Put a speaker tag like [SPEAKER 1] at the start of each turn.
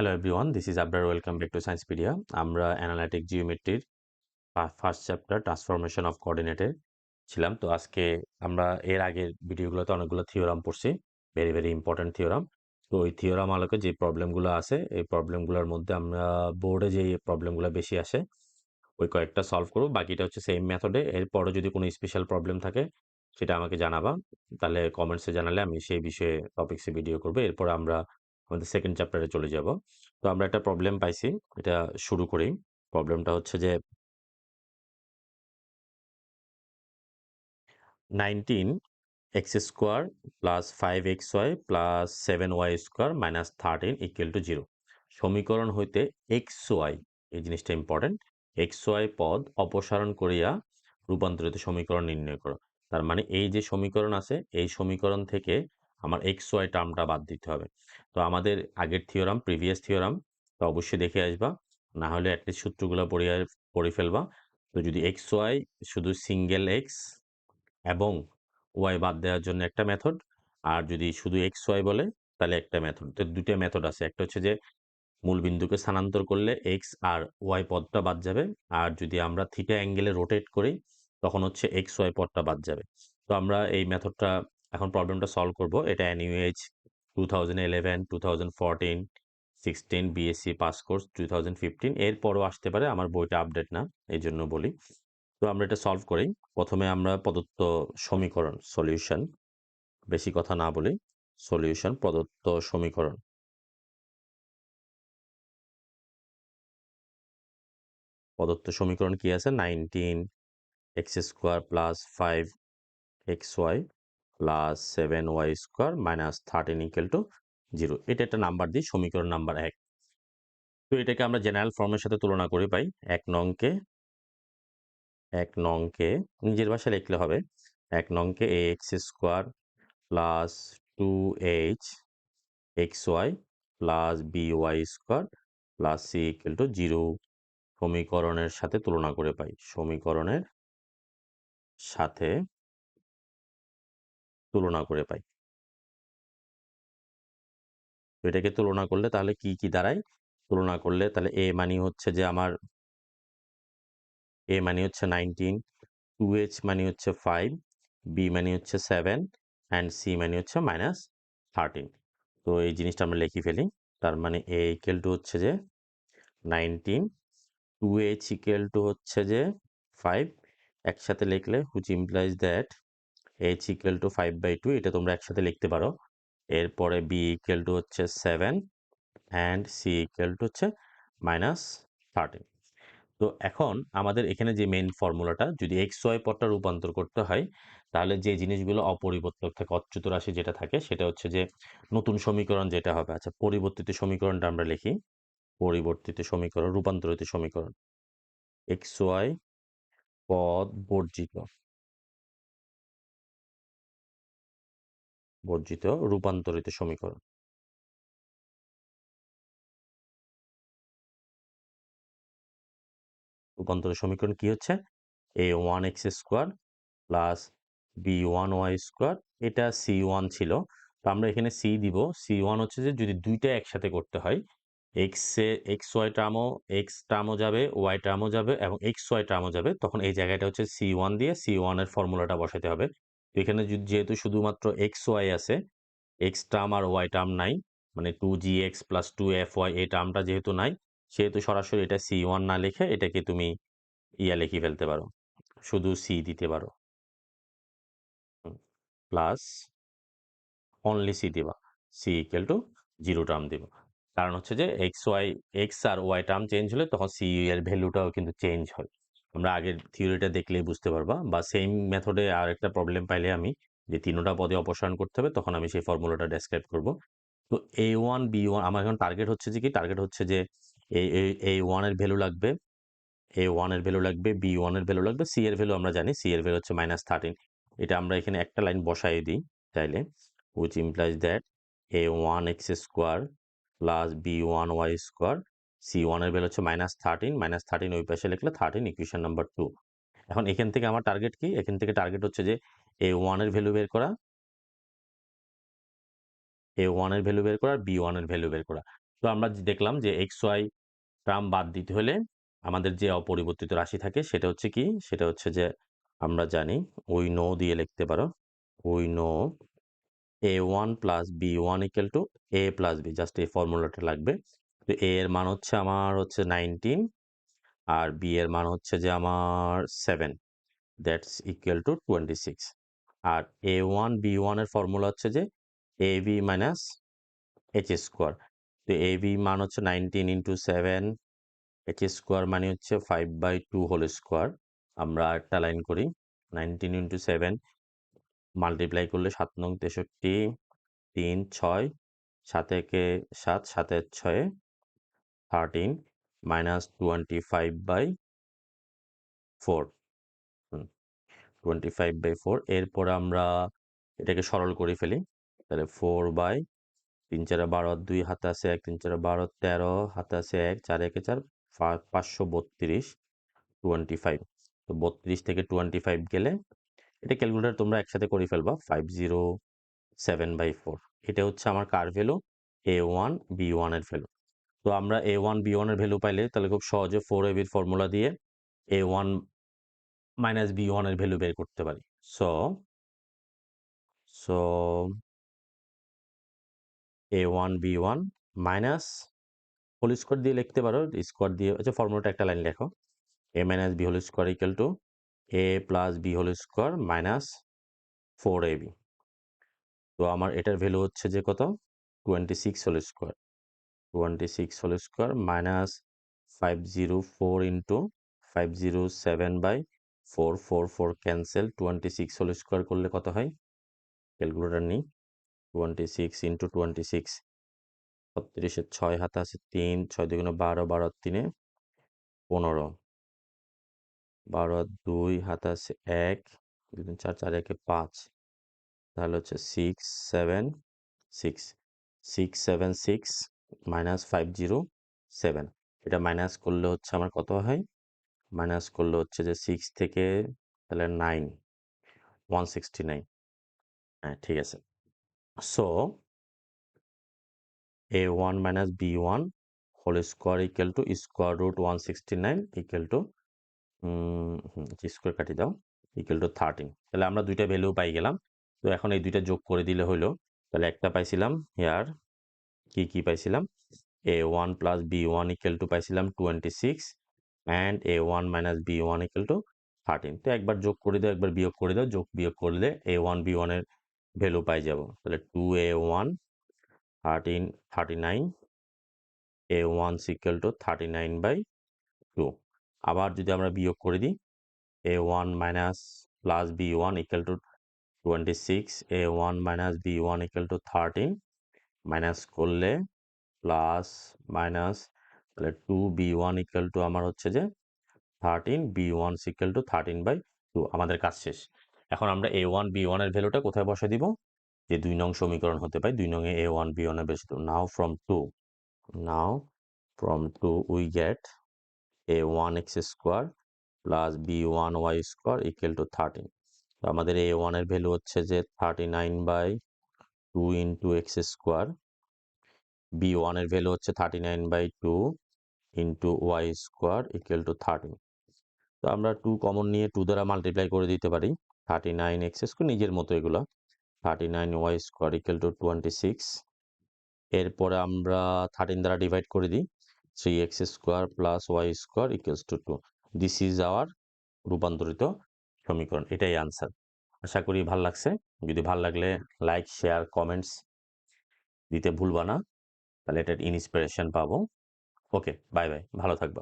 [SPEAKER 1] Hello everyone this is Abrar welcome back to Sciencepedia আমরা analytic জিওমেট্রির first chapter transformation of কোঅর্ডিনেটের ছিলাম। তো আজকে আমরা এর আগের ভিডিওগুলোতে অনেকগুলো থিওরাম পড়ছি। ভেরি ভেরি ইম্পর্ট্যান্ট থিওরাম তো ওই থিওরাম আলোকে যে প্রবলেমগুলো আছে, এই প্রবলেমগুলোর মধ্যে আমরা বোর্ডে যে প্রবলেমগুলো বেশি আসে, ওই কয়েকটা সলভ করব। বাকিটা হচ্ছে সেম মেথডে এরপরে যদি কোনো স্পেশাল প্রবলেম থাকে, সেটা আমাকে জানাবা। তাহলে কমেন্টসে জানালে আমি সেই বিষয়ে টপিক্সে ভিডিও করব। এরপর আমরা আমাদের সেকেন্ড চ্যাপ্টারে চলে যাব। তো আমরা একটা প্রবলেম পাইছি, এটা শুরু করি। প্রবলেমটা হচ্ছে যে nineteen X square plus five X Y plus seven Y square minus thirteen equal to zero সমীকরণ হইতে এক্স ওয়াই এই জিনিসটা ইম্পর্টেন্ট এক্স ওয়াই পদ অপসারণ করিয়া রূপান্তরিত সমীকরণ নির্ণয় করো। তার মানে এই যে সমীকরণ আছে, এই সমীকরণ থেকে আমার এক্স ওয়াই টার্মটা বাদ দিতে হবে। তো আমাদের আগের থিওরাম প্রিভিয়াস থিওরাম তো অবশ্যই দেখে আসবা। না হলে অ্যাটলিস্ট সূত্রগুলো পড়িয়া পড়ে ফেলবা। তো যদি এক্স ওয়াই শুধু সিঙ্গেল এক্স এবং ওয়াই বাদ দেওয়ার জন্য একটা মেথড আর যদি শুধু এক্স ওয়াই বলে, তাহলে একটা মেথড তো দুটো মেথড আছে। একটা হচ্ছে যে, মূল বিন্দুকে স্থানান্তর করলে এক্স আর ওয়াই পদটা বাদ যাবে, আর যদি আমরা থিটা অ্যাঙ্গেলে রোটেট করি, তখন হচ্ছে এক্স ওয়াই পদটা বাদ যাবে। তো আমরা এই মেথডটা এখন প্রবলেমটা সলভ করব। এটা NUH two thousand eleven two thousand fourteen sixteen BSc pass course two thousand fifteen এরপরও আসতে পারে, আমার বইটা আপডেট না এই জন্য বলি। তো আমরা এটা সলভ করি। প্রথমে আমরা প্রদত্ত সমীকরণ সলিউশন বেশি কথা না বলি সলিউশন প্রদত্ত সমীকরণ। প্রদত্ত সমীকরণ কি আছে? Nineteen X square plus five X Y plus seven Y square minus thirteen equal to zero এটা একটা নাম্বার দিই সমীকরণ নাম্বার এক। তো এটাকে আমরা জেনারেল ফর্মের সাথে তুলনা করে পাই এক নংকে এক নংকে নিজের ভাষায় লিখলে হবে। এক নংকে A X square plus two H X Y plus B Y square plus C equal to zero সমীকরণের সাথে তুলনা করে পাই। সমীকরণের সাথে তুলনা করে পাই। তো এটাকে তুলনা করলে তাহলে কি কি দাঁড়ায়? তুলনা করলে তাহলে এ মানি হচ্ছে যে আমার এ মানি হচ্ছে নাইনটিন টু এইচ মানি হচ্ছে ফাইভ বি মানি হচ্ছে সেভেন অ্যান্ড সি মানি হচ্ছে মাইনাস থার্টিন তো এই জিনিসটা আমরা লিখে ফেলি। তার মানে এ ইকুয়াল টু হচ্ছে যে nineteen two H equal to হচ্ছে যে ফাইভ একসাথে লিখলে which implies that H equal to five by two এটা তোমরা একসাথে লিখতে পারো। এরপরে বি ইকুয়াল টু হচ্ছে seven and C equal to হচ্ছে মাইনাস থার্টিন তো এখন আমাদের এখানে যে মেন ফর্মুলাটা যদি এক্স ওয়াই পদটা রূপান্তর করতে হয়, তাহলে যে জিনিসগুলো অপরিবর্তক থাকে, অচ্যুত রাশি যেটা থাকে, সেটা হচ্ছে যে নতুন সমীকরণ যেটা হবে। আচ্ছা পরিবর্তিত সমীকরণটা আমরা লিখি। পরিবর্তিত সমীকরণ, রূপান্তরিত সমীকরণ। এক্স ওয়াই পদ বর্জিত। বর্জিত রূপান্তরিত সমীকরণ। রূপান্তরিত সমীকরণ কি হচ্ছে? A one X square plus B one Y square, এটা সি ওয়ান ছিল। তো আমরা এখানে সি দিব। সি ওয়ান হচ্ছে যে যদি দুইটা একসাথে করতে হয়, এক্স এক্স ওয়াই টার্মও, এক্স টার্মও যাবে, ওয়াই টার্মও যাবে এবং এক্স ওয়াই টার্মও যাবে, তখন এই জায়গাটা হচ্ছে সি ওয়ান দিয়ে সি ওয়ানের ফর্মুলাটা বসাতে হবে। এখানে যেহেতু শুধুমাত্র এক্স ওয়াই আছে এক্স টার্ম আর ওয়াই টার্ম নাই মানে two G X plus two F Y এই টার্মটা যেহেতু নাই, সেহেতু সরাসরি এটা সি ওয়ান না লিখে এটাকে তুমি ইয়া লিখে ফেলতে পারো, শুধু সি দিতে পারো। প্লাস অনলি সি দিবা C equal to zero term দিব। কারণ হচ্ছে যে এক্স ওয়াই এক্স আর ওয়াই টার্ম চেঞ্জ হলে তখন সি এর ভ্যালুটাও কিন্তু চেঞ্জ হয়। আমরা আগের থিওরিটা দেখলেই বুঝতে পারবা। বা সেম মেথডে আর একটা প্রবলেম পাইলে আমি যে তিনোটা পদে অপসারণ করতে হবে, তখন আমি সেই ফর্মুলাটা ডেসক্রাইব করব। তো এ ওয়ান বি ওয়ান আমার এখন টার্গেট হচ্ছে যে কি? টার্গেট হচ্ছে যে এ ওয়ানের ভ্যালু লাগবে এ ওয়ানের ভ্যালু লাগবে বি ওয়ানের ভ্যালু লাগবে সি এর ভ্যালু আমরা জানি সি এর ভ্যালু হচ্ছে মাইনাস থার্টিন এটা আমরা এখানে একটা লাইন বসাই দিই চাইলে which implies that A one X square plus B one Y square C ওয়ানের ভ্যালু হচ্ছে মাইনাস থার্টিন মাইনাস থার্টিন ওই পাশে লিখলে থার্টিন ইকুয়েশন নাম্বার টু এখন এখান থেকে আমার টার্গেট কি? এখান থেকে টার্গেট হচ্ছে যে এ ওয়ানের ভ্যালু বের করা এ ওয়ানের ভ্যালু বের করা বি ওয়ানের ভ্যালু বের করা। তো আমরা দেখলাম যে এক্স ওয়াই টার্ম বাদ দিতে হলে আমাদের যে অপরিবর্তিত রাশি থাকে সেটা হচ্ছে কি? সেটা হচ্ছে যে আমরা জানি উই নো দিয়ে লিখতে পারো। We know A one plus B one equal to A plus B just এই ফর্মুলাটা লাগবে। তো এ এর মান হচ্ছে আমার হচ্ছে নাইনটিন আর বি এর মান হচ্ছে যে আমার seven that's equal to twenty six R A one B ওয়ানের ফর্মুলা হচ্ছে যে A B minus H square তো এ বি মান হচ্ছে nineteen into seven H square মানে হচ্ছে five by two whole square আমরা একটা লাইন করি নাইনটিন ইন্টু সেভেন মাল্টিপ্লাই করলে সাত নং তেষট্টি, তিন ছয়, সাত একে সাত, সাতের ছয়ে thirteen minus twenty five by four twenty five by four এরপর আমরা এটাকে সরল করে ফেলি। তাহলে ফোর বাই তিন চারে বারো, দুই হাতে আছে এক, তিন চারে বারো, তেরো, হাতে আছে এক, চার একে চার পাঁচশো বত্রিশ টোয়েন্টি ফাইভ তো বত্রিশ থেকে টোয়েন্টি ফাইভ গেলে এটা ক্যালকুলেটার তোমরা একসাথে করে ফেলবা five zero seven by four এটা হচ্ছে আমার কার ভ্যালু? এ ওয়ান বি ওয়ানের ভ্যালু। তো আমরা এ ওয়ান বি ওয়ানের ভ্যালু পাইলে তাহলে খুব সহজে ফোর এবির ফর্মুলা দিয়ে এ ওয়ান মাইনাস বি ওয়ানের ভ্যালু বের করতে পারি। So so A one B one minus whole square দিয়ে লিখতে পারো স্কোয়ার দিয়ে আচ্ছা ফর্মুলাটা একটা লাইন লেখো। A minus B whole square equal to A plus B whole square minus four A B তো আমার এটার ভ্যালু হচ্ছে যে কত? Twenty six whole square twenty six whole square minus five zero four into five zero seven by four four four cancel twenty six whole square করলে কত হয়? Calculator নিই। Twenty six into twenty six ছত্রিশের ছয় হাতে আছে তিন, ছয় দুগুণে বারো বারো তিনে পনেরো। বারো দুই হাতে আছে এক, দুই তিন চার চার একে পাঁচ। তাহলে হচ্ছে six seven six six seven six minus five zero seven এটা মাইনাস করলে হচ্ছে আমার কত হয়? মাইনাস করলে হচ্ছে যে সিক্স থেকে তাহলে নাইন ওয়ান সিক্সটি নাইন হ্যাঁ ঠিক আছে। So A one minus B one whole square equal to square root one sixty nine equal to square কাটি দাও ইকুয়াল টু থার্টিন তাহলে আমরা দুইটা ভ্যালু পাই গেলাম। তো এখন এই দুইটা যোগ করে দিলে হইল, তাহলে একটা পাইছিলাম হেয়ার কি কি পাইছিলাম? A one plus B one equal to পাইছিলাম twenty six and A one minus B one equal to thirteen তো একবার যোগ করে দাও, একবার বিয়োগ করে দাও, যোগ বিয়োগ করলে এ ওয়ান বি ওয়ানের ভ্যালু পাই যাব। তাহলে two A one thirteen thirty nine A one equal to thirty nine by two আবার যদি আমরা বিয়োগ করে দিই A one minus plus B one equal to twenty six A one minus B one equal to thirteen minus করলে plus minus তাহলে two B one equal to আমার হচ্ছে যে thirteen B one equal to thirteen by two আমাদের কাজ শেষ। এখন আমরা এ ওয়ান বি ওয়ানের ভ্যালুটা কোথায় বসে দিব? যে দুই নং সমীকরণ হতে পারে, দুই নং এ ওয়ান বি ওয়ানের বেশি। Now from two now from two we get A one X square plus B one Y square equal to thirteen তো আমাদের এ ওয়ানের ভ্যালু হচ্ছে যে thirty nine by two into X square B ওয়ানের value হচ্ছে thirty nine by two into Y square equal to thirteen তো আমরা two common নিয়ে টু দ্বারা মাল্টিপ্লাই করে দিতে পারি থার্টি নাইন এক্স স্কোয়ার নিজের মতো এগুলো thirty nine Y square equal to twenty six এরপরে আমরা থার্টিন দ্বারা ডিভাইড করে দিই three X square plus Y square equals to two this is our রূপান্তরিত সমীকরণ, এটাই আনসার আশা করি ভালো লাগছে। যদি ভালো লাগলে লাইক শেয়ার কমেন্টস দিতে ভুলবা না। তাহলে এটার ইন্সপিরেশন পাবো। ওকে বাই বাই ভালো থাকবা।